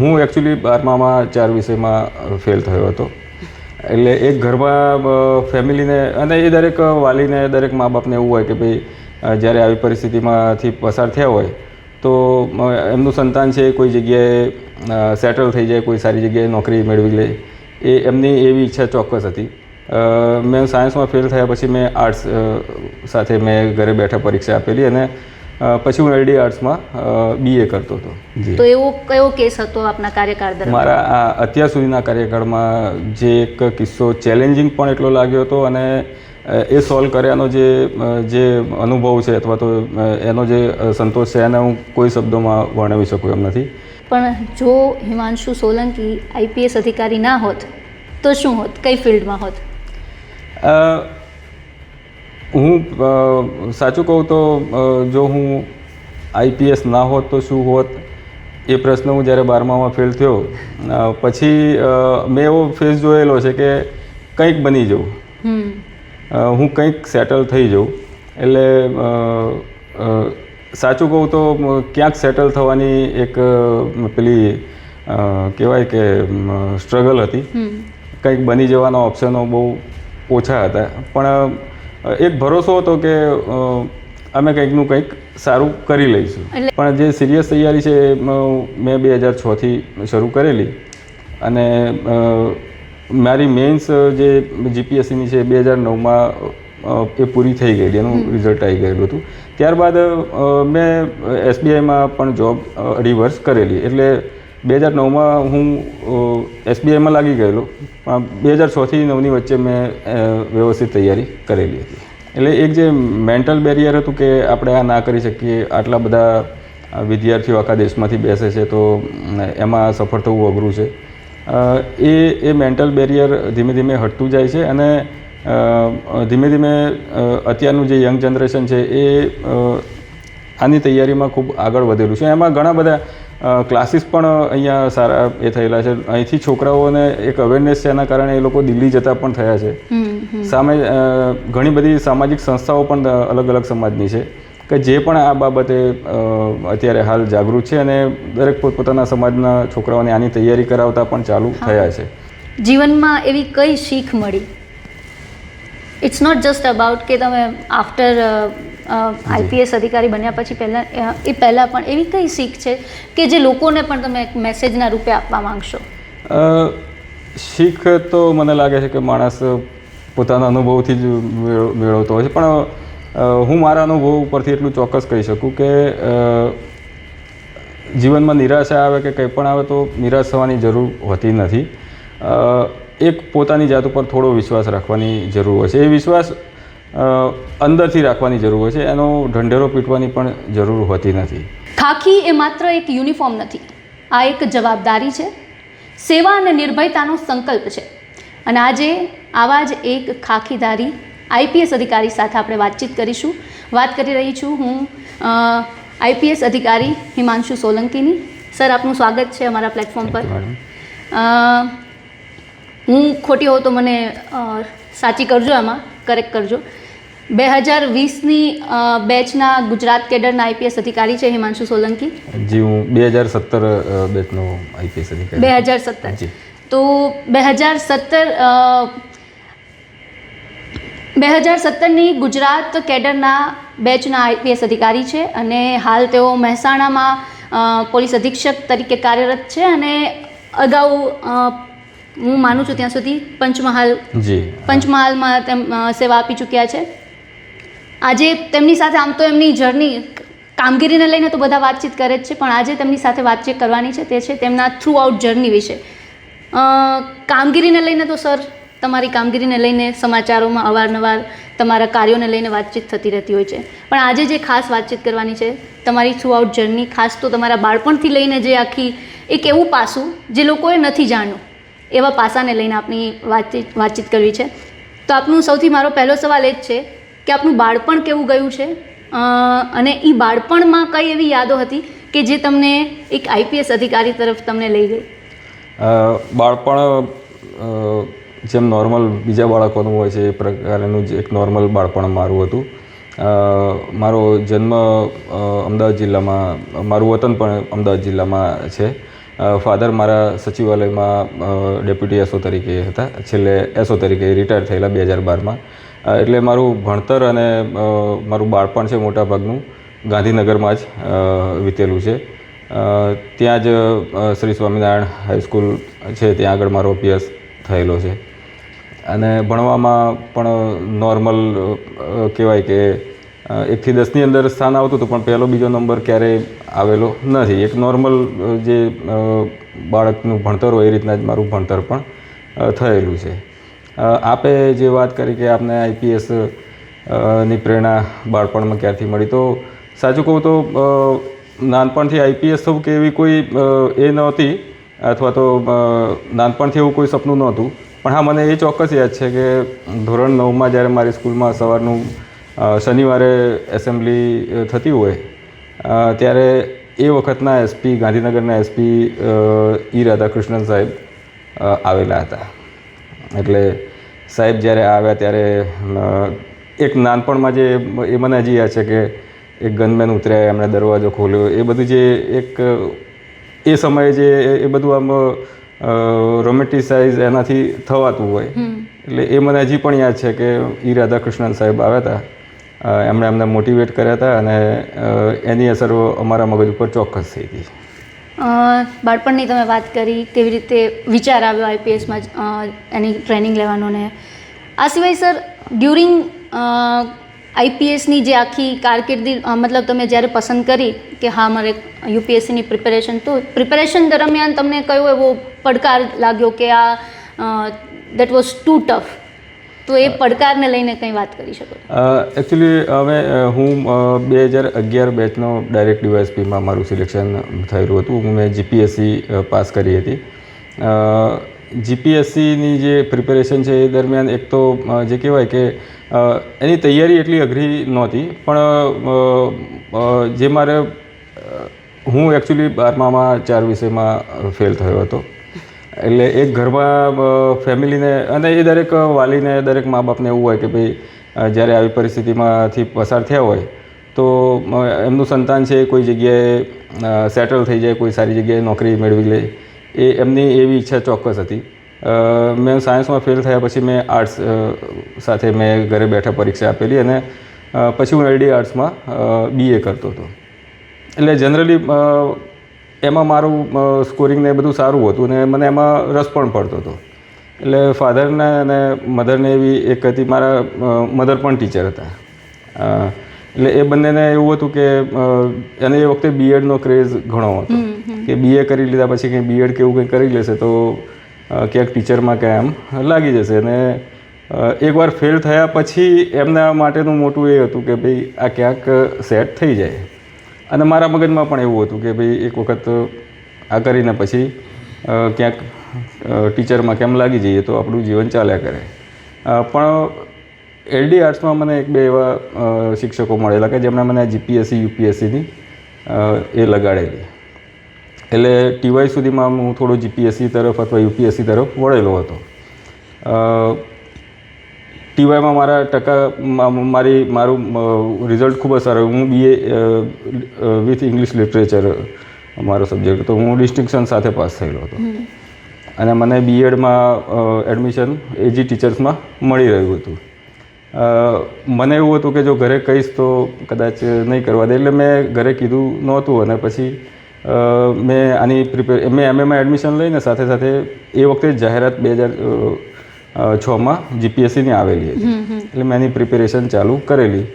હું એકચ્યુઅલી બારમામાં ચાર વિષયમાં ફેલ થયો હતો. એટલે એક ઘરમાં ફેમિલીને અને એ દરેક વાલીને, દરેક મા બાપને એવું હોય કે ભાઈ જ્યારે આવી પરિસ્થિતિમાંથી પસાર થયા હોય, તો એમનું સંતાન છે કોઈ જગ્યાએ સેટલ થઈ જાય, કોઈ સારી જગ્યાએ નોકરી મેળવી લે, એ એમની એવી ઈચ્છા ચોક્કસ હતી. મેં સાયન્સમાં ફેલ થયા પછી મેં આર્ટ્સ સાથે મેં ઘરે બેઠા પરીક્ષા આપેલી અને પછી હું એલડી આર્ટ્સમાં બીએ કરતો હતો. તો એવો કયો કેસ હતો આપના કાર્યકાળ દરમિયાન? મારા અત્યાર સુધીના કાર્યકાળમાં જે એક કિસ્સો ચેલેન્જિંગ પણ એટલો લાગ્યો હતો અને એ સોલ્વ કર્યાનો જે જે અનુભવ છે અથવા તો એનો જે સંતોષ છે એને હું કોઈ શબ્દોમાં વર્ણવી શકું એમ નથી. પણ જો હિમાંશુ સોલંકી આઈપીએસ અધિકારી ના હોત તો શું હોત? કઈ ફિલ્ડમાં હોત? હું સાચું કહું તો જો હું આઈપીએસ ના હોત તો શું હોત? એ પ્રશ્ન હું જ્યારે બારમામાં ફેલ થયો પછી મેં એવો ફેસ જોયેલો છે કે કંઈક બની જવું. હું કંઈક સેટલ થઈ જાઉં એટલે સાચું કહું તો ક્યાંક સેટલ થવાની એક પેલી કહેવાય કે સ્ટ્રગલ હતી. કંઈક બની જવાના ઓપ્શનો બહુ ઓછા હતા. પણ એક ભરોસો હતો કે અમે કંઈકનું કંઈક સારું કરી લઈશું. પણ જે સિરિયસ તૈયારી છે એ મેં બે હજાર છથી શરૂ કરેલી. અને મારી મેન્સ જે જીપીએસસીની છે બે હજાર નવમાં એ પૂરી થઈ ગયેલી એનું રિઝલ્ટ આવી ગયેલું હતું. ત્યારબાદ મેં એસબીઆઈમાં પણ જોબ અઢી વર્ષ કરેલી. એટલે બે હજાર નવમાં હું એસબીઆઈમાં લાગી ગયેલો. પણ બે હજાર છથી નવની વચ્ચે મેં વ્યવસ્થિત તૈયારી કરેલી હતી. એટલે એક જે મેન્ટલ બેરિયર હતું કે આપણે આ ના કરી શકીએ, આટલા બધા વિદ્યાર્થીઓ આખા દેશમાંથી બેસે છે, તો એમાં સફળ થવું અઘરું છે. એ એ મેન્ટલ બેરિયર ધીમે ધીમે હટતું જાય છે અને ધીમે ધીમે અત્યારનું જે યંગ જનરેશન છે એ આની તૈયારીમાં ખૂબ આગળ વધેલું છે. એમાં ઘણા બધા ક્લાસીસ પણ અહીંયા સારા એ થયેલા છે. અહીંથી છોકરાઓને એક અવેરનેસ છે એના કારણે એ લોકો દિલ્હી જતા પણ થયા છે. સામે ઘણી બધી સામાજિક સંસ્થાઓ પણ અલગ અલગ સમાજની છે કે જે પણ આ બાબતે અત્યારે હાલ જાગૃત છે અને દરેક પોતપોતાના સમાજના છોકરાઓને આની તૈયારી કરાવતા પણ ચાલુ થયા છે. જીવનમાં એવી કઈ શીખ મળી? ઇટ્સ નોટ જસ્ટ અબાઉટ કે તમે આફ્ટર આઈપીએસ અધિકારી બન્યા પછી પહેલાં એ પહેલાં પણ એવી કઈ શીખ છે કે જે લોકોને પણ તમે એક મેસેજના રૂપે આપવા માંગશો? શીખ તો મને લાગે છે કે માણસ પોતાના અનુભવથી જ મેળ- મેળવતો હોય છે. પણ હું મારા અનુભવ ઉપરથી એટલું ચોક્કસ કહી શકું કે જીવનમાં નિરાશા આવે કે કંઈ પણ આવે તો નિરાશ થવાની જરૂર હોતી નથી. એક પોતાની જાત ઉપર થોડો વિશ્વાસ રાખવાની જરૂર હોય છે. એ વિશ્વાસ અંદરથી રાખવાની જરૂર હોય છે. એનો ઢંઢેરો પીટવાની પણ જરૂર હોતી નથી. ખાખી એ માત્ર એક યુનિફોર્મ નથી. આ એક જવાબદારી છે. સેવા અને નિર્ભયતાનો સંકલ્પ છે. અને આજે આવા જ એક ખાખીધારી આઈપીએસ અધિકારી સાથે આપણે વાતચીત કરીશું. વાત કરી રહી છું હું આઈપીએસ અધિકારી હિમાંશુ સોલંકીની. સર આપનું સ્વાગત છે અમારા પ્લેટફોર્મ પર. હું ખોટી હોઉં તો મને સાચી કરજો એમાં કરેક્ટ કરજો. બે હજાર વીસની બેચના ગુજરાત કેડરના આઈપીએસ અધિકારી છે હિમાંશુ સોલંકી? જી હું બે હજાર સત્તર બેચનો આઈપીએસ અધિકારી બે હજાર સત્તર. તો બે હજાર સત્તર બે હજાર સત્તરની ગુજરાત કેડરના બેચના આઈપીએસ અધિકારી છે અને હાલ તેઓ મહેસાણામાં પોલીસ અધિક્ષક તરીકે કાર્યરત છે અને અગાઉ હું માનું છું ત્યાં સુધી પંચમહાલ જી. પંચમહાલમાં તેમ સેવા આપી ચૂક્યા છે. આજે તેમની સાથે આમ તો એમની જર્ની કામગીરીને લઈને તો બધા વાતચીત કરે જ છે, પણ આજે તેમની સાથે વાતચીત કરવાની છે તે છે તેમના થ્રુ આઉટ જર્ની વિશે કામગીરીને લઈને તો સર, તમારી કામગીરીને લઈને સમાચારોમાં અવારનવાર તમારા કાર્યોને લઈને વાતચીત થતી રહેતી હોય છે. પણ આજે જે ખાસ વાતચીત કરવાની છે, તમારી થ્રુ આઉટ જર્ની ખાસ તો તમારા બાળપણથી લઈને જે આખી એક એવું પાસું જે લોકોએ નથી જાણ્યું, એવા પાસાને લઈને આપણી વાતચીત વાતચીત કરવી છે. તો આપનું સૌથી મારો પહેલો સવાલ એ જ છે કે આપનું બાળપણ કેવું ગયું છે? અને એ બાળપણમાં કઈ એવી યાદો હતી કે જે તમને એક આઈપીએસ અધિકારી તરફ તમને લઈ ગઈ? બાળપણ જેમ નોર્મલ બીજા બાળકોનું હોય છે એ પ્રકારનું જ એક નોર્મલ બાળપણ મારું હતું. મારો જન્મ અમદાવાદ જિલ્લામાં, મારું વતન પણ અમદાવાદ જિલ્લામાં છે. ફાધર મારા સચિવાલયમાં ડેપ્યુટી એસઓ તરીકે હતા. છેલ્લે એસઓ તરીકે રિટાયર થયેલા બે હજાર બારમાં. એટલે મારું ભણતર અને મારું બાળપણ છે મોટાભાગનું ગાંધીનગરમાં જ વીતેલું છે. ત્યાં જ શ્રી સ્વામિનારાયણ હાઈસ્કૂલ છે, ત્યાં આગળ મારો અભ્યાસ થયેલો છે. અને ભણવામાં પણ નોર્મલ કહેવાય કે એકથી દસની અંદર સ્થાન આવતું હતું, પણ પહેલો બીજો નંબર ક્યારેય આવેલો નથી. એક નોર્મલ જે બાળકનું ભણતર હોય એ રીતના જ મારું ભણતર પણ થયેલું છે. આપે જે વાત કરી કે આપને આઈપીએસની પ્રેરણા બાળપણમાં ક્યારથી મળી? તો સાચું કહું તો નાનપણથી આઈપીએસ થવું કે એવી કોઈ એ નહોતી, અથવા તો નાનપણથી એવું કોઈ સપનું નહોતું. પણ હા, મને એ ચોક્કસ યાદ છે કે ધોરણ નવમાં જ્યારે મારી સ્કૂલમાં સવારનું શનિવારે એસેમ્બલી થતી હોય ત્યારે એ વખતના એસપી, ગાંધીનગરના એસપી ઈ રાધાકૃષ્ણન સાહેબ આવેલા હતા. એટલે સાહેબ જ્યારે આવ્યા ત્યારે એક નાનપણમાં જે એ મને હજી યાદ છે કે એક ગનમેન ઉતર્યા એમણે દરવાજો ખોલ્યો એ બધું જે એક એ સમયે જે એ- બધું આમ રોમેન્ટિસાઇઝ એનાથી થવાતું હોય. એટલે એ મને હજી પણ યાદ છે કે ઈ રાધાકૃષ્ણન સાહેબ આવ્યા હતા એમણે અમને મોટિવેટ કર્યા હતા અને એની અસર અમારા મગજ ઉપર ચોક્કસ થઈ હતી બાળપણની તમે વાત કરી, કેવી રીતે વિચાર આવ્યો આઈપીએસમાં એની ટ્રેનિંગ લેવાનો ને. આ સિવાય સર, ડ્યુરિંગ આઈપીએસની જે આખી કારકિર્દી મતલબ તમે જ્યારે પસંદ કરી કે હા, મારે યુપીએસસીની પ્રિપેરેશન તો, પ્રિપેરેશન દરમિયાન તમને કયો એવો પડકાર લાગ્યો કે આ દેટ વોઝ ટુ ટફ તો એ પડકારને લઈને કંઈ વાત કરી શકો એકચ્યુઅલી હવે હું બે હજાર અગિયાર બેચનો ડાયરેક્ટ ડીવાયએસપીમાં મારું સિલેક્શન થયેલું હતું. હું મેં જીપીએસસી પાસ કરી હતી. જીપીએસસીની જે પ્રિપેરેશન છે એ દરમિયાન એક તો જે કહેવાય કે એની તૈયારી એટલી અઘરી નહોતી, પણ જે મારે હું એકચ્યુઅલી બારમામાં, ચાર વિષયમાં ફેલ થયો હતો. એટલે એક ઘરમાં ફેમિલીને અને એ દરેક વાલીને, દરેક મા બાપને એવું હોય કે ભાઈ જ્યારે આવી પરિસ્થિતિમાંથી પસાર થયા હોય, તો એમનું સંતાન છે, કોઈ જગ્યાએ સેટલ થઈ જાય, કોઈ સારી જગ્યાએ નોકરી મેળવી લે, એ એમની એવી ઈચ્છા ચોક્કસ હતી. મેં સાયન્સમાં ફેલ થયા પછી મેં આર્ટ્સ સાથે મેં ઘરે બેઠા પરીક્ષા આપેલી અને પછી હું એલડી આર્ટ્સમાં બીએ કરતો હતો. એટલે જનરલી એમાં મારું સ્કોરિંગ ને એ બધું સારું હતું ને મને એમાં રસ પણ પડતો હતો. એટલે ફાધરને અને મધરને એવી એક હતી મારા મધર પણ ટીચર હતા. એટલે એ બંનેને એવું હતું કે એને એ વખતે બીએડનો ક્રેઝ ઘણો હતો. કે બીએ કરી લીધા પછી કંઈ બીએડ કે એવું કંઈ કરી લેશે તો ક્યાંક ટીચરમાં કે એમ લાગી જશે. અને એકવાર ફેલ થયા પછી એમના માટેનું મોટું એ હતું કે ભાઈ આ ક્યાંક સેટ થઈ જાય. અને મારા મગજમાં પણ એવું હતું કે ભાઈ એક વખત, આ કરીને પછી ક્યાંક ટીચરમાં કેમ લાગી જઈએ તો આપણું જીવન ચાલ્યા કરે. પણ એલડી આર્ટ્સમાં મને એક બે એવા શિક્ષકો મળેલા કે જેમણે મને જીપીએસસી, યુપીએસસીની એ લગાડેલી. એટલે ટીવાય સુધીમાં હું થોડો જીપીએસસી તરફ અથવા યુપીએસસી તરફ વળેલો હતો. ટીવાયમાં મારા ટકા મારી મારું રિઝલ્ટ ખૂબ જ સારું હું બીએ વિથ ઇંગ્લિશ લિટરેચર મારો સબ્જેક્ટ હતો. હું ડિસ્ટિંક્શન સાથે પાસ થયેલો હતો. અને મને બીએડમાં એડમિશન એજી ટીચર્સમાં મળી રહ્યું હતું. મને એવું હતું કે જો ઘરે કહીશ તો કદાચ નહીં કરવા દે. એટલે મેં ઘરે કીધું નહોતું અને પછી મેં આની પ્રિપેર મેં એમએમાં એડમિશન લઈને સાથે સાથે એ વખતે જાહેરાત બે હજાર છમાં જીપીએસસીની આવેલી હતી. એટલે મેં એની પ્રિપેરેશન ચાલુ કરેલી.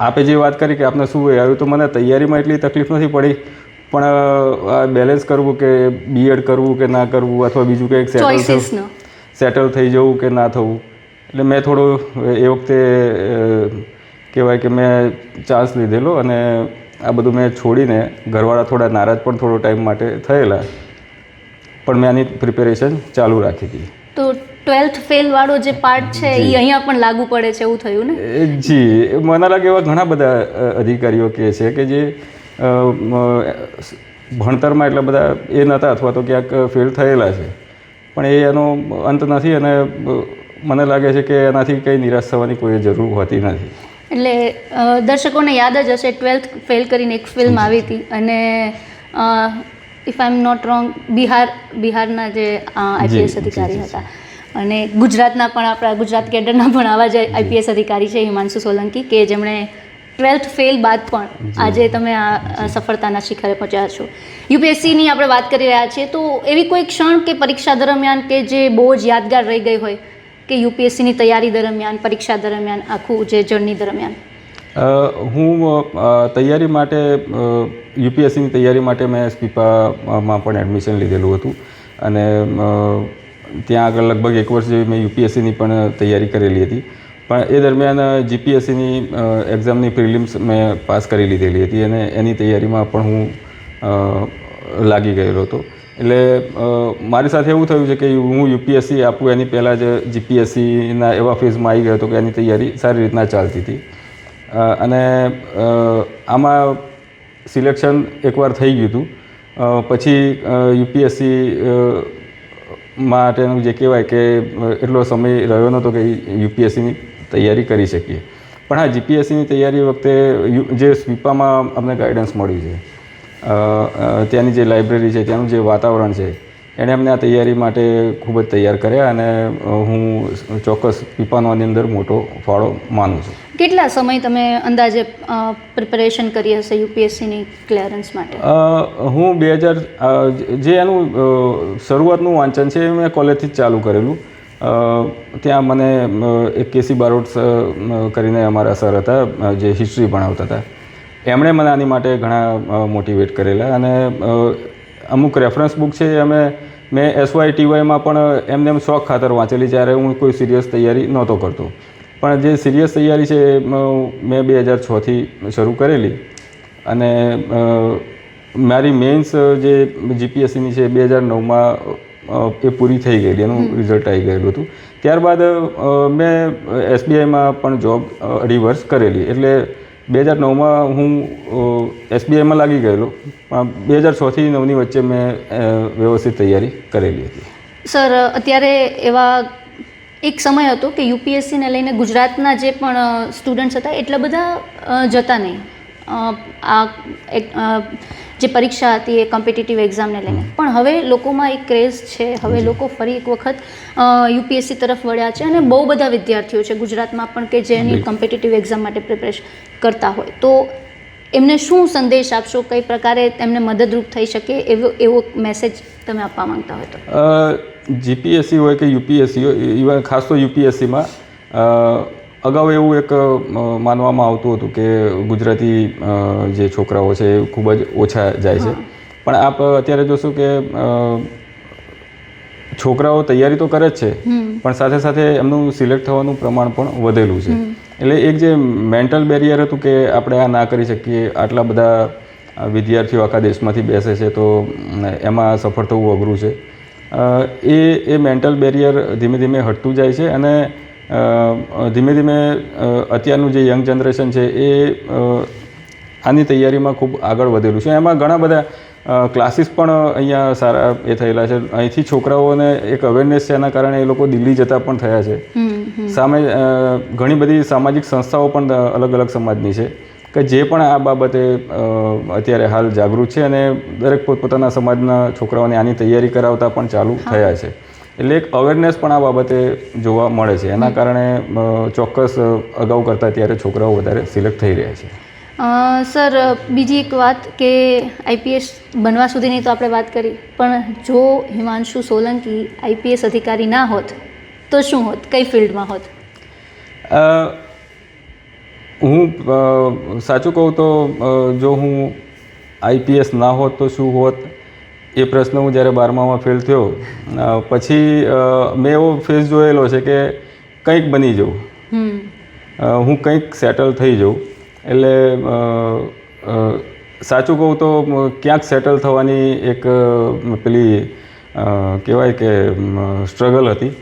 આપે જે વાત કરી કે આપને શું આવ્યું તો મને તૈયારીમાં એટલી તકલીફ નથી પડી પણ આ બેલેન્સ કરવું કે બીએડ કરવું કે ના કરવું અથવા બીજું કંઈક સેટલ થવું સેટલ થઈ જવું કે ના થવું. એટલે મેં થોડું એ વખતે કહેવાય કે મેં ચાન્સ લીધેલો અને આ બધું મેં છોડીને ઘરવાળા થોડા નારાજ પણ થોડો ટાઈમ માટે થયેલા. પણ મેં આની પ્રિપેરેશન ચાલુ રાખી હતી તો ટ્વેલ્થ ફેલ વાળો જે પાર્ટ છે એ અહીંયા પણ લાગુ પડે છે એવું થયું ને? જી. મને લાગે એવા ઘણા બધા અધિકારીઓ કહે છે કે જે ભણતરમાં એટલા બધા એ નહોતા અથવા તો ક્યાંક ફેલ થયેલા છે. પણ એ એનો અંત નથી અને મને લાગે છે કે એનાથી કંઈ નિરાશ થવાની કોઈ જરૂર હોતી નથી. એટલે દર્શકોને યાદ જ હશે ટ્વેલ્થ ફેલ કરીને એક ફિલ્મ આવી હતી અને if I am not wrong Bihar બિહારના જે આઈપીએસ અધિકારી. હતા. અને ગુજરાતના પણ આપણા ગુજરાત કેડરના પણ આવા જ આઈપીએસ અધિકારી છે હિમાંશુ સોલંકી કે જેમણે ટ્વેલ્થ ફેલ બાદ પણ આજે તમે આ સફળતાના શિખરે પહોંચ્યા છો. યુપીએસસીની આપણે વાત કરી રહ્યા છીએ તો એવી કોઈ ક્ષણ કે પરીક્ષા દરમિયાન કે જે બહુ જ યાદગાર રહી ગઈ હોય કે યુપીએસસીની તૈયારી દરમિયાન પરીક્ષા દરમિયાન આખું જે જર્ની દરમિયાન? હું તૈયારી માટે યુપીએસસીની તૈયારી માટે મેં સ્પીપામાં પણ એડમિશન લીધેલું હતું. અને ત્યાં આગળ લગભગ એક વર્ષ જેવી મેં યુપીએસસીની પણ તૈયારી કરેલી હતી. પણ એ દરમિયાન જીપીએસસીની એક્ઝામની પ્રિલિમ્સ મેં પાસ કરી લીધેલી હતી અને એની તૈયારીમાં પણ હું લાગી ગયેલો હતો. એટલે મારી સાથે એવું થયું છે કે હું યુપીએસસી આપું, એની પહેલાં જ જીપીએસસીના એવા ફેઝમાં આવી ગયો હતો કે એની તૈયારી સારી રીતના ચાલતી હતી. અને આમાં સિલેક્શન એકવાર થઈ ગયું હતું. પછી યુપીએસસી માટેનું જે કહેવાય કે એટલો સમય રહ્યો નહોતો કે યુપીએસસીની તૈયારી કરી શકીએ. પણ હા, જીપીએસસીની તૈયારી વખતે જે સ્વીપામાં અમને ગાઈડન્સ મળ્યું છે. ત્યાંની જે લાઇબ્રેરી છે, ત્યાંનું જે વાતાવરણ છે એણે અમને આ તૈયારી માટે ખૂબ જ તૈયાર કર્યા અને હું ચોક્કસ પીપાનોની અંદર મોટો ફાળો માનું છું. કેટલા સમય તમે અંદાજે પ્રિપેરેશન કરી હશે યુપીએસસીની ક્લિયરન્સ માટે? હું બે હજાર જે એનું શરૂઆતનું વાંચન છે એ મેં કોલેજથી જ ચાલુ કરેલું. ત્યાં મને એક કેસી બારોટ કરીને અમારા સર હતા જે હિસ્ટ્રી ભણાવતા હતા. એમણે મને આની માટે ઘણા મોટિવેટ કરેલા અને અમુક રેફરન્સ બુક છે અમે, મેં એસવાય ટીવાયમાં પણ એમને એમ શોખ ખાતર વાંચેલી, જ્યારે હું કોઈ સિરિયસ તૈયારી નહોતો કરતો. પણ જે સિરિયસ તૈયારી છે એ મેં બે હજાર છથી શરૂ કરેલી. અને મારી મેન્સ જે જીપીએસસીની છે બે હજાર નવમાં એ પૂરી થઈ ગયેલી એનું રિઝલ્ટ આવી ગયેલું હતું. ત્યારબાદ મેં એસબીઆઈમાં પણ જોબ અઢી વર્ષ કરેલી. એટલે બે હજાર નવમાં હું એસબીઆઈમાં લાગી ગયેલો. પણ બે હજાર છથી નવની વચ્ચે મેં વ્યવસ્થિત તૈયારી કરેલી હતી. સર અત્યારે એવા એક સમય હતો કે યુપીએસસીને લઈને ગુજરાતના જે પણ સ્ટુડન્ટ્સ હતા એટલા બધા જતા નહીં. આ એક જે પરીક્ષા હતી એ કોમ્પિટિટિવ એક્ઝામને લઈને. પણ હવે લોકોમાં એક ક્રેઝ છે. હવે લોકો ફરી એક વખત યુપીએસસી તરફ વળ્યા છે અને બહુ બધા વિદ્યાર્થીઓ છે ગુજરાતમાં પણ કે જેની કોમ્પિટિટિવ એક્ઝામ માટે પ્રિપરેશન કરતા હોય. તો એમને શું સંદેશ આપશો? કઈ પ્રકારે એમને મદદરૂપ થઈ શકે? એવો એવો મેસેજ તમે આપવા માંગતા હોય તો. જીપીએસસી હોય કે યુપીએસસી હોય ઇવન ખાસ તો યુપીએસસીમાં અગાઉ એવું એક માનવામાં આવતું હતું કે ગુજરાતી જે છોકરાઓ છે એ ખૂબ જ ઓછા જાય છે. પણ આપ અત્યારે જોશો કે છોકરાઓ તૈયારી તો કરે જ છે પણ સાથે સાથે એમનું સિલેક્ટ થવાનું પ્રમાણ પણ વધેલું છે. એટલે એક જે મેન્ટલ બેરિયર હતું કે આપણે આ ના કરી શકીએ, આટલા બધા વિદ્યાર્થીઓ આખા દેશમાંથી બેસે છે, તો એમાં સફળ થવું અઘરું છે. એ એ મેન્ટલ બેરિયર ધીમે ધીમે હટતું જાય છે અને ધીમે ધીમે અત્યારનું જે યંગ જનરેશન છે એ આની તૈયારીમાં ખૂબ આગળ વધેલું છે. એમાં ઘણા બધા ક્લાસીસ પણ અહીંયા સારા એ થયેલા છે. અહીંથી છોકરાઓને એક અવેરનેસ છે, એના કારણે એ લોકો દિલ્હી જતા પણ થયા છે. સામે ઘણી બધી સામાજિક સંસ્થાઓ પણ અલગ અલગ સમાજની છે. કે જે પણ આ બાબતે અત્યારે હાલ જાગૃત છે અને દરેક પોતપોતાના સમાજના છોકરાઓને આની તૈયારી કરાવતા પણ ચાલુ થયા છે. એટલે એક અવેરનેસ પણ આ બાબતે જોવા મળે છે. એના કારણે ચોક્કસ અગાઉ કરતાં ત્યારે છોકરાઓ વધારે સિલેક્ટ થઈ રહ્યા છે. સર બીજી એક વાત કે આઈપીએસ બનવા સુધીની તો આપણે વાત કરી. પણ જો હિમાંશુ સોલંકી આઈપીએસ અધિકારી ના હોત તો શું હોત? કઈ ફિલ્ડમાં હોત? હું સાચું કહું તો જો હું આઈપીએસ ના હોત તો શું હોત? એ પ્રશ્ન હું જ્યારે બારમામાં ફેલ થયો પછી મેં એવો ફેસ જોયેલો છે કે કંઈક બની જવું. હું કંઈક સેટલ થઈ જાઉં એટલે સાચું કહું તો ક્યાંક સેટલ થવાની એક પેલી કહેવાય કે સ્ટ્રગલ હતી.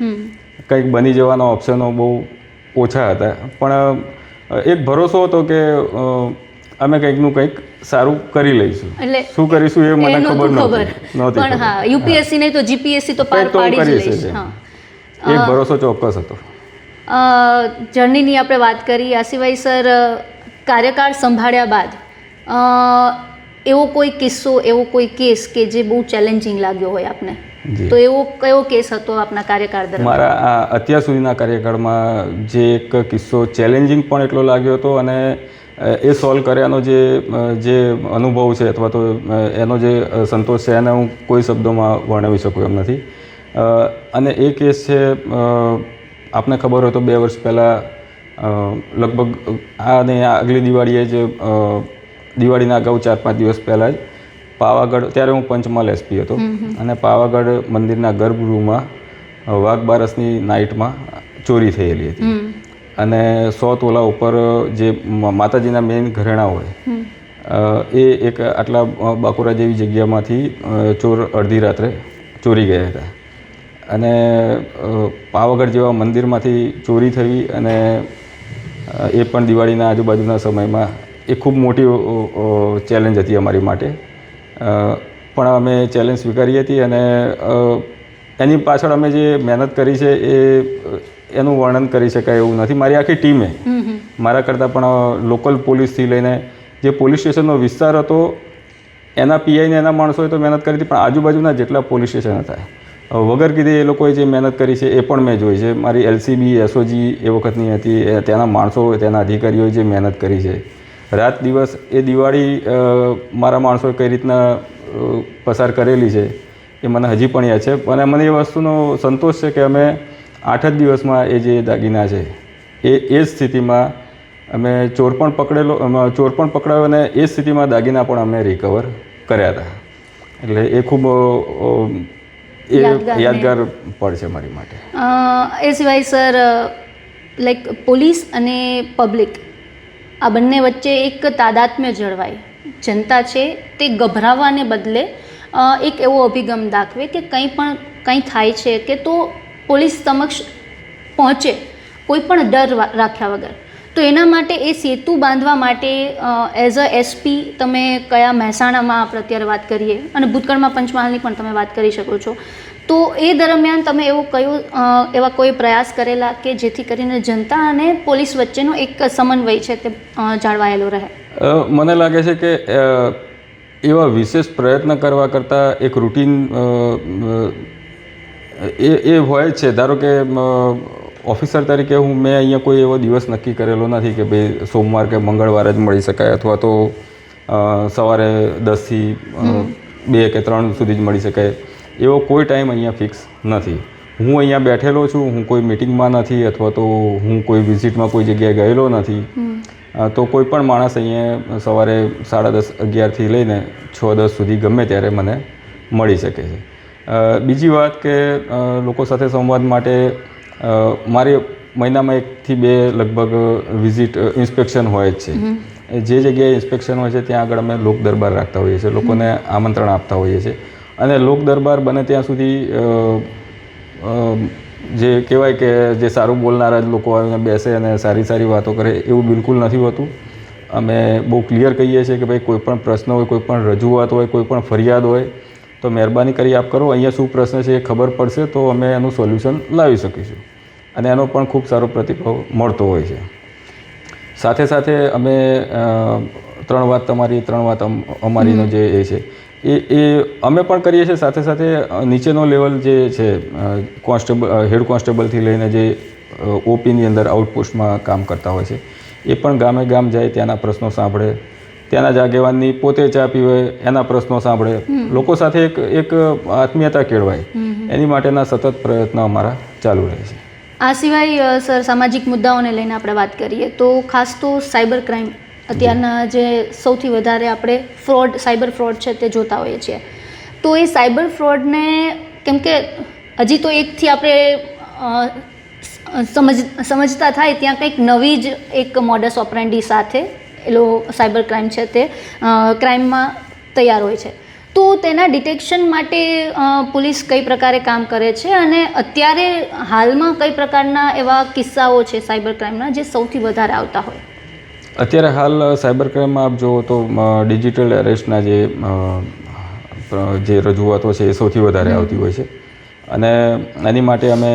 કંઈક બની જવાના ઓપ્શનો બહુ ઓછા હતા. પણ એક ભરોસો હતો કે અમે કંઈકનું કંઈક સારું કરી લઈશું. એટલે શું કરીશું એ મને ખબર નહોતી. પણ હા યુપીએસસી નહીં તો જીપીએસસી તો પાર પાડી જ લઈશ. હા. એક ભરોસો ચોક્કસ હતો. અ, જર્નીની આપણે વાત કરી. આ સિવાય સર કાર્યકાળ સંભાળ્યા બાદ અ, એવો કોઈ કિસ્સો એવો કોઈ કેસ કે જે બહુ ચેલેન્જિંગ લાગ્યો હોય આપને. તો એવો કયો કેસ હતો આપના કાર્યકાળ દરમિયાન? મારા આ અત્યાર સુધીના કાર્યકાળમાં જે એક કિસ્સો ચેલેન્જિંગ પણ એટલો લાગ્યો હતો અને એ સોલ્વ કર્યાનો જે જે અનુભવ છે અથવા તો એનો જે સંતોષ છે એને હું કોઈ શબ્દોમાં વર્ણવી શકું એમ નથી. અને એ કેસ છે આપને ખબર હોય તો બે વર્ષ પહેલાં લગભગ આ અને આગલી દિવાળીએ જ દિવાળીના અગાઉ ચાર પાંચ દિવસ પહેલાં જ પાવાગઢ ત્યારે હું પંચમહાલ એસપી હતો. અને પાવાગઢ મંદિરના ગર્ભગૃહમાં વાઘ બારસની નાઇટમાં ચોરી થયેલી હતી. અને સો તોલા ઉપર જે માતાજીના મેઇન ઘરેણા હોય એ એક આટલા બાકુરા જેવી જગ્યામાંથી ચોર અડધી રાત્રે ચોરી ગયા હતા. અને પાવાગઢ જેવા મંદિરમાંથી ચોરી થઈ અને એ પણ દિવાળીના આજુબાજુના સમયમાં એ ખૂબ મોટી ચેલેન્જ હતી અમારી માટે. પણ અમે ચેલેન્જ સ્વીકારી હતી અને એની પાછળ અમે જે મહેનત કરી છે એ એનું વર્ણન કરી શકાય એવું નથી. મારી આખી ટીમે મારા કરતાં પણ લોકલ પોલીસથી લઈને જે પોલીસ સ્ટેશનનો વિસ્તાર હતો એના પીઆઈને એના માણસોએ તો મહેનત કરી હતી પણ આજુબાજુના જેટલા પોલીસ સ્ટેશન હતા વગર કીધે એ લોકોએ જે મહેનત કરી છે એ પણ મેં જોઈ છે. મારી એલસીબી એસઓજી એ વખતની હતી એ ત્યાંના માણસો તેના અધિકારીઓએ જે મહેનત કરી છે રાત દિવસ એ દિવાળી મારા માણસોએ કઈ રીતના પસાર કરેલી છે એ મને હજી પણ યાદ છે. અને મને એ વસ્તુનો સંતોષ છે કે અમે આઠ જ દિવસમાં એ જે દાગીના છે એ એ જ સ્થિતિમાં અમે ચોર પણ પકડેલો ચોર પણ પકડાયો અને એ સ્થિતિમાં દાગીના પણ અમે રિકવર કર્યા હતા. એટલે એ ખૂબ એ યાદગાર પડ છે મારી માટે. એ સિવાય સર લાઈક પોલીસ અને પબ્લિક આ બંને વચ્ચે એક તાદાત્મ્ય જળવાય જનતા છે તે ગભરાવાને બદલે એક એવો અભિગમ દાખવે કે કંઈ પણ, કંઈ થાય છે કે તો પોલીસ સમક્ષ પહોંચે, કોઈ પણ ડર રાખ્યા વગર. તો એના માટે એ સેતુ બાંધવા માટે એઝ અ એસપી તમે કયા મહેસાણામાં આપણે અત્યારે વાત કરીએ અને ભૂતકાળમાં પંચમહાલની પણ તમે વાત કરી શકો છો. તો એ દરમિયાન તમે એવો કયો એવા કોઈ પ્રયાસ કરેલા કે જેથી કરીને જનતા અને પોલીસ વચ્ચેનો એક સમન્વય છે તે જાળવાયેલો રહે? મને લાગે છે કે એવા વિશેષ પ્રયત્ન કરવા કરતાં એક રૂટીન એ એ હોય છે. ધારો કે ઓફિસર તરીકે હું મેં અહીંયા કોઈ એવો દિવસ નક્કી કરેલો નથી કે ભાઈ સોમવાર કે મંગળવાર જ મળી શકાય અથવા તો સવારે દસથી બે કે ત્રણ સુધી જ મળી શકાય. એવો કોઈ ટાઈમ અહીંયા ફિક્સ નથી. હું અહીંયા બેઠેલો છું હું કોઈ મિટિંગમાં નથી અથવા તો હું કોઈ વિઝિટમાં કોઈ જગ્યાએ ગયેલો નથી. તો કોઈ પણ માણસ અહીંયા સવારે સાડા દસ અગિયારથી લઈને છ દસ સુધી ગમે ત્યારે મને મળી શકે છે. બીજી વાત કે લોકો સાથે સંવાદ માટે મારી મહિનામાં એકથી બે લગભગ વિઝિટ ઇન્સ્પેક્શન હોય જ છે. જે જગ્યાએ ઇન્સ્પેક્શન હોય છે ત્યાં આગળ અમે લોક દરબાર રાખતા હોઈએ છીએ. લોકોને આમંત્રણ આપતા હોઈએ છીએ. અને લોક દરબાર બને ત્યાં સુધી જે કહેવાય કે જે સારું બોલનારા જ લોકો આવીને બેસે અને સારી સારી વાતો કરે એવું બિલકુલ નથી હોતું. અમે બહુ ક્લિયર કહીએ છીએ કે ભાઈ કોઈ પણ પ્રશ્ન હોય કોઈ પણ રજૂઆત હોય કોઈ પણ ફરિયાદ હોય તો મહેરબાની કરી આપ કરો. અહીંયા શું પ્રશ્ન છે એ ખબર પડશે તો અમે એનું સોલ્યુશન લાવી શકીશું. અને એનો પણ ખૂબ સારો પ્રતિભાવ મળતો હોય છે. સાથે સાથે અમે ત્રણ વાત તમારી ત્રણ વાત અમ- અમારીનો જે એ છે. એ એ અમે પણ કરીએ છીએ. સાથે સાથે નીચેનો લેવલ જે છે કોન્સ્ટેબલ હેડ કોન્સ્ટેબલથી લઈને જે ઓપીની અંદર આઉટપોસ્ટમાં કામ કરતા હોય છે એ પણ ગામે ગામ જાય ત્યાંના પ્રશ્નો સાંભળે ત્યાંના જ આગેવાનની પોતે ચા પીવે એના પ્રશ્નો સાંભળે. લોકો સાથે એક એક આત્મીયતા કેળવાય. એની માટેના સતત પ્રયત્નો અમારા ચાલુ રહે છે. આ સિવાય સર સામાજિક મુદ્દાઓને લઈને આપણે વાત કરીએ તો ખાસ તો સાયબર ક્રાઇમ અત્યારના જે સૌથી વધારે આપણે ફ્રોડ, સાયબર ફ્રોડ છે તે જોતા હોઈએ છીએ. તો એ સાયબર ફ્રોડને કેમ કે હજી તો એકથી આપણે સમજ, સમજતા થાય ત્યાં કંઈક નવી જ એક મોડસ ઓપરેન્ડી સાથે એલો સાયબર ક્રાઇમ છે તે ક્રાઇમમાં તૈયાર હોય છે. તો તેના ડિટેક્શન માટે પોલીસ કઈ પ્રકારે કામ કરે છે અને અત્યારે હાલમાં કઈ પ્રકારના એવા કિસ્સાઓ છે સાયબર ક્રાઇમના જે સૌથી વધારે આવતા હોય? અત્યારે હાલ સાયબર ક્રાઇમમાં આપ જુઓ તો ડિજિટલ એરેસ્ટના જે જે રજૂઆતો છે એ સૌથી વધારે આવતી હોય છે. અને એની માટે અમે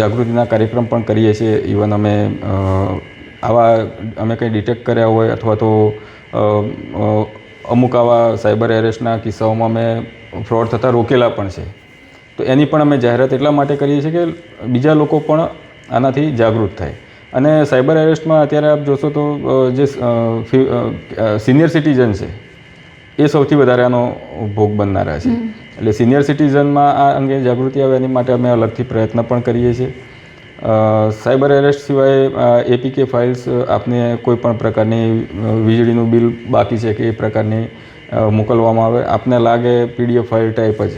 જાગૃતિના કાર્યક્રમ પણ કરીએ છીએ. ઇવન અમે આવા અમે કંઈ ડિટેક્ટ કર્યા હોય અથવા તો અમુક આવા સાયબર એરેસ્ટના કિસ્સાઓમાં અમે ફ્રોડ થતાં રોકેલા પણ છે. તો એની પણ અમે જાહેરાત એટલા માટે કરીએ છીએ કે બીજા લોકો પણ આનાથી જાગૃત થાય. અને સાયબર એરેસ્ટમાં અત્યારે આપ જોશો તો જે સિનિયર સિટીઝન છે એ સૌથી વધારે આનો ભોગ બનનારા છે. એટલે સિનિયર સિટીઝનમાં આ અંગે જાગૃતિ આવે એની માટે અમે અલગથી પ્રયત્ન પણ કરીએ છીએ. સાયબર એરેસ્ટ સિવાય એપીકે ફાઇલ્સ આપને કોઈ પણ પ્રકારની વીજળીનું બિલ બાકી છે કે એ પ્રકારની મોકલવામાં આવે. આપને લાગે પીડીએફ ફાઇલ ટાઈપ જ.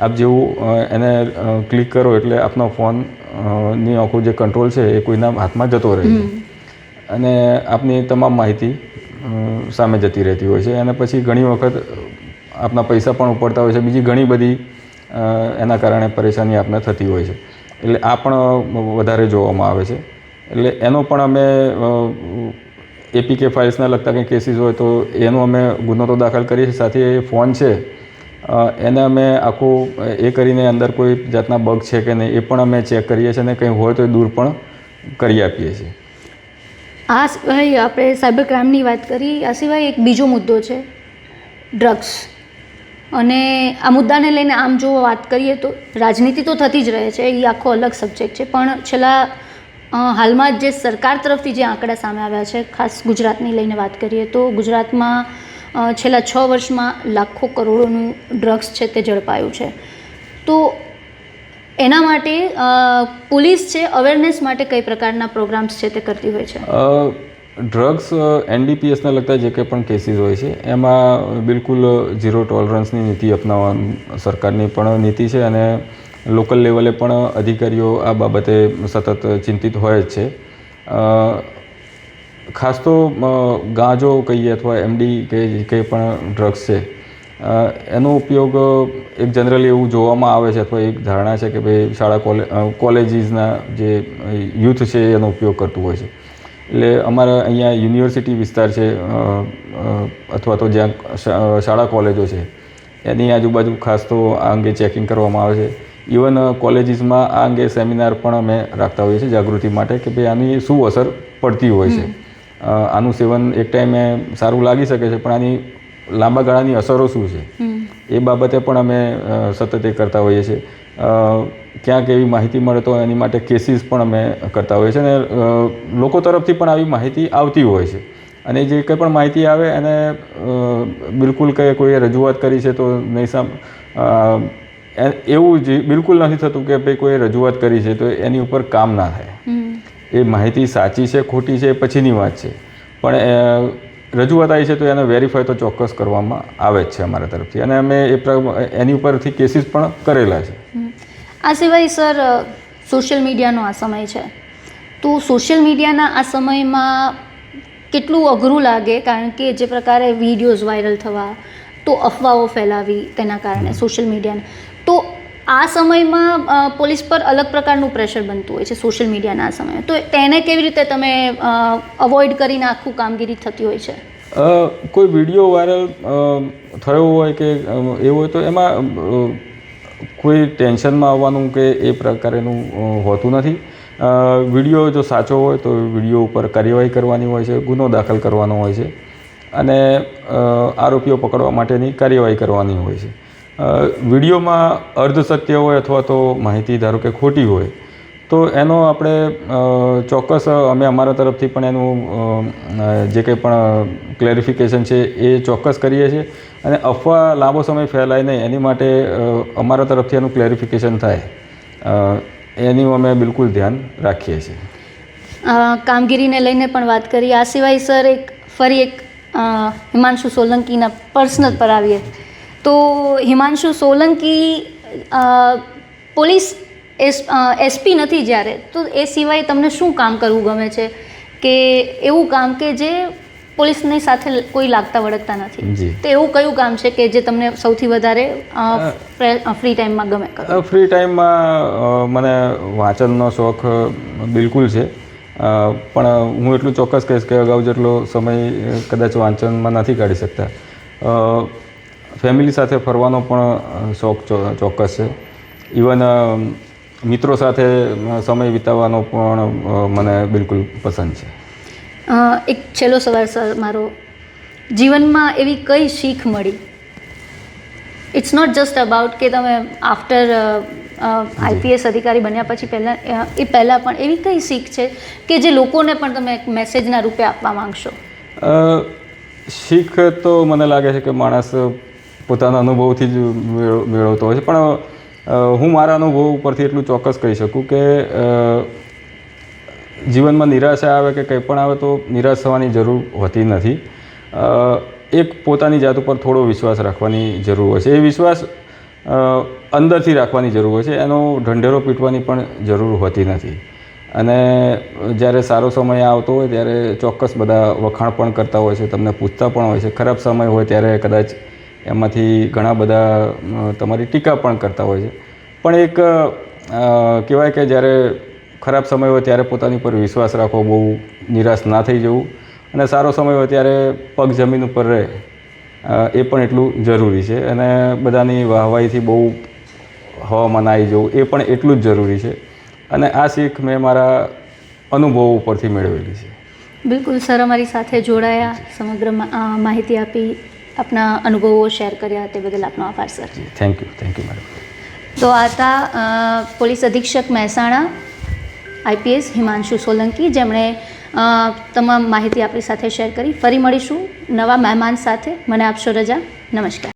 આપ જેવું એને ક્લિક કરો એટલે આપનો ફોનની આખું જે કંટ્રોલ છે એ કોઈના હાથમાં જતો રહે છે. અને આપની તમામ માહિતી સામે જતી રહેતી હોય છે. અને પછી ઘણી વખત આપના પૈસા પણ ઉપડતા હોય છે. બીજી ઘણી બધી એના કારણે પરેશાની આપને થતી હોય છે. એટલે આ પણ વધારે જોવામાં આવે છે. એટલે એનો પણ અમે એપીકે ફાઇલ્સના લગતા કંઈ કેસીસ હોય તો એનો અમે ગુનો તો દાખલ કરીએ છીએ. સાથે એ ફોન છે એને અમે આખું, એ કરીને અંદર કોઈ જાતના બગ છે કે નહીં, એ પણ અમે ચેક કરીએ છીએ અને કંઈ હોય તો એ દૂર પણ કરી આપીએ છીએ. આ સિવાય આપણે સાયબર ક્રાઇમની વાત કરી, આ સિવાય એક બીજો મુદ્દો છે, ડ્રગ્સ. અને આ મુદ્દાને લઈને આમ જો વાત કરીએ તો રાજનીતિ તો થતી જ રહે છે, એ આખો અલગ સબ્જેક્ટ છે, પણ છેલ્લા હાલમાં જે સરકાર તરફથી જે આંકડા સામે આવ્યા છે, ખાસ ગુજરાતની લઈને વાત કરીએ તો ગુજરાતમાં છેલ્લા છ વર્ષમાં લાખો કરોડોનું ડ્રગ્સ છે તે ઝડપાયું છે. તો એના માટે પોલીસ છે, અવેરનેસ માટે કઈ પ્રકારના પ્રોગ્રામ્સ છે તે કરતી હોય છે? ડ્રગ્સ એનડીપીએસને લગતા જે કંઈ પણ કેસીસ હોય છે, એમાં બિલકુલ ઝીરો ટોલરન્સની નીતિ અપનાવવાની સરકારની પણ નીતિ છે અને લોકલ લેવલે પણ અધિકારીઓ આ બાબતે સતત ચિંતિત હોય જ છે. ખાસ તો ગાંજો કહીએ અથવા એમડી કે કંઈ પણ ડ્રગ્સ છે એનો ઉપયોગ એક જનરલી એવું જોવામાં આવે છે અથવા એક ધારણા છે કે ભાઈ શાળા કોલે કોલેજીસના જે યુથ છે એનો ઉપયોગ કરતું હોય છે. એટલે અમારા અહીંયા યુનિવર્સિટી વિસ્તાર છે અથવા તો જ્યાં શાળા કોલેજો છે, એની આજુબાજુ ખાસ તો આ અંગે ચેકિંગ કરવામાં આવે છે. ઇવન કોલેજીસમાં આ અંગે સેમિનાર પણ અમે રાખતા હોઈએ છીએ જાગૃતિ માટે કે ભાઈ આની શું અસર પડતી હોય છે. આનું સેવન એક ટાઈમે સારું લાગી શકે છે પણ આની લાંબા ગાળાની અસરો શું છે? એ બાબતે પણ અમે સતત એ કરતા હોઈએ છીએ. ક્યાંક એવી માહિતી મળે તો એની માટે કેસીસ પણ અમે કરતા હોઈએ છીએ અને લોકો તરફથી પણ આવી માહિતી આવતી હોય છે. અને જે કંઈ પણ માહિતી આવે એને બિલકુલ કંઈ કોઈએ રજૂઆત કરી છે તો નહીં સામ એવું જ બિલકુલ નથી થતું કે ભાઈ કોઈએ રજૂઆત કરી છે તો એની ઉપર કામ ના થાય. એ માહિતી સાચી છે ખોટી છે એ પછીની વાત છે. પણ રજૂઆત આવી છે તો એને વેરીફાઈ તો ચોક્કસ કરવામાં આવે જ છે અમારા તરફથી. અને અમે એ એની ઉપરથી કેસીસ પણ કરેલા છે. આ સિવાય સર સોશિયલ મીડિયાનો આ સમય છે. તો સોશિયલ મીડિયાના આ સમયમાં કેટલું અઘરું લાગે? કારણ કે જે પ્રકારે વિડીયોઝ વાયરલ થવા તો અફવાઓ ફેલાવી તેના કારણે સોશિયલ મીડિયાને તો આ સમયમાં પોલીસ પર અલગ પ્રકારનું પ્રેશર બનતું હોય છે, સોશિયલ મીડિયાના આ સમયે. તો તેને કેવી રીતે તમે અવોઇડ કરીને આખું કામગીરી થતી હોય છે? કોઈ વીડિયો વાયરલ થયો હોય કે એવું હોય તો એમાં કોઈ ટેન્શનમાં આવવાનું કે એ પ્રકારેનું હોતું નથી. વીડિયો જો સાચો હોય તો વીડિયો ઉપર કાર્યવાહી કરવાની હોય છે, ગુનો દાખલ કરવાનો હોય છે. અને આરોપીઓ પકડવા માટેની કાર્યવાહી કરવાની હોય છે. વિડીયોમાં અર્ધ સત્ય હોય અથવા તો માહિતી ધારો કે ખોટી હોય, તો એનો આપણે ચોક્કસ અમે અમારા તરફથી પણ એનું જે કંઈ પણ ક્લેરિફિકેશન છે એ ચોક્કસ કરીએ છીએ અને અફવા લાંબો સમય ફેલાય નહીં, એની માટે અમારા તરફથી એનું ક્લેરિફિકેશન થાય. એનું અમે બિલકુલ ધ્યાન રાખીએ છીએ. કામગીરીને લઈને પણ વાત કરી. આ સિવાય સર એક, ફરી એક હિમાંશુ સોલંકીના પર્સનલ પર આવીએ. તો Himanshu Solanki police S SP નથી જ્યારે. તો એ સિવાય તમને શું કામ કરવું ગમે છે? કે એવું કામ કે જે પોલીસની સાથે કોઈ લાગતા વળગતા નથી? જી. તો એવું કયું કામ છે કે જે તમને સૌથી વધારે ફ્રી ટાઈમમાં ગમે ફ્રી ટાઈમમાં મને વાંચનનો શોખ બિલકુલ છે. પણ હું એટલું ચોક્કસ કહીશ કે અગાઉ જેટલો સમય કદાચ વાંચનમાં નથી કાઢી શકતા. ફેમિલી સાથે ફરવાનો પણ શોખ ચોક્કસ છે. ઇવન મિત્રો સાથે સમય વિતાવવાનો પણ મને બિલકુલ પસંદ છે. એક છેલ્લો સવાલ સર મારો. જીવનમાં એવી કઈ શીખ મળી? ઇટ્સ નોટ જસ્ટ અબાઉટ કે તમે આફ્ટર આઈપીએસ અધિકારી બન્યા પછી પહેલાં એ પહેલાં પણ એવી કઈ શીખ છે કે જે લોકોને પણ તમે એક મેસેજના રૂપે આપવા માંગશો? શીખ તો મને લાગે છે કે માણસ પોતાના અનુભવથી જ મેળ- મેળવતો હોય છે. પણ હું મારા અનુભવ ઉપરથી એટલું ચોક્કસ કહી શકું કે જીવનમાં નિરાશા આવે કે કંઈ પણ આવે તો નિરાશ થવાની જરૂર હોતી નથી. એક પોતાની જાત ઉપર થોડો વિશ્વાસ રાખવાની જરૂર હોય છે. એ વિશ્વાસ અંદરથી રાખવાની જરૂર હોય છે. એનો ઢંઢેરો પીટવાની પણ જરૂર હોતી નથી. અને જ્યારે સારો સમય આવતો હોય ત્યારે ચોક્કસ બધા વખાણ પણ કરતા હોય છે. તમને પૂછતા પણ હોય છે. ખરાબ સમય હોય ત્યારે કદાચ એમાંથી ઘણા બધા તમારી ટીકા પણ કરતા હોય છે. પણ એક કહેવાય કે જ્યારે ખરાબ સમય હોય ત્યારે પોતાની પર વિશ્વાસ રાખવો બહુ નિરાશ ના થઈ જવું. અને સારો સમય હોય ત્યારે પગ જમીન ઉપર રહે એ પણ એટલું જરૂરી છે. અને બધાની વાહવાહીથી બહુ હવામાન આવી જવું એ પણ એટલું જ જરૂરી છે. અને આ શીખ મેં મારા અનુભવો ઉપરથી મેળવેલી છે. બિલકુલ સર, અમારી સાથે જોડાયા, સમગ્ર માહિતી આપી. આપના અનુભવો શેર કર્યા તે બદલ આપનો આભાર sir. Thank you thank you madam તો આ હતા પોલીસ અધિક્ષક મહેસાણા આઈપીએસ હિમાંશુ સોલંકી જેમણે તમામ માહિતી આપણી સાથે શેર કરી. ફરી મળીશું નવા મહેમાન સાથે. મને આપશો રજા. નમસ્કાર.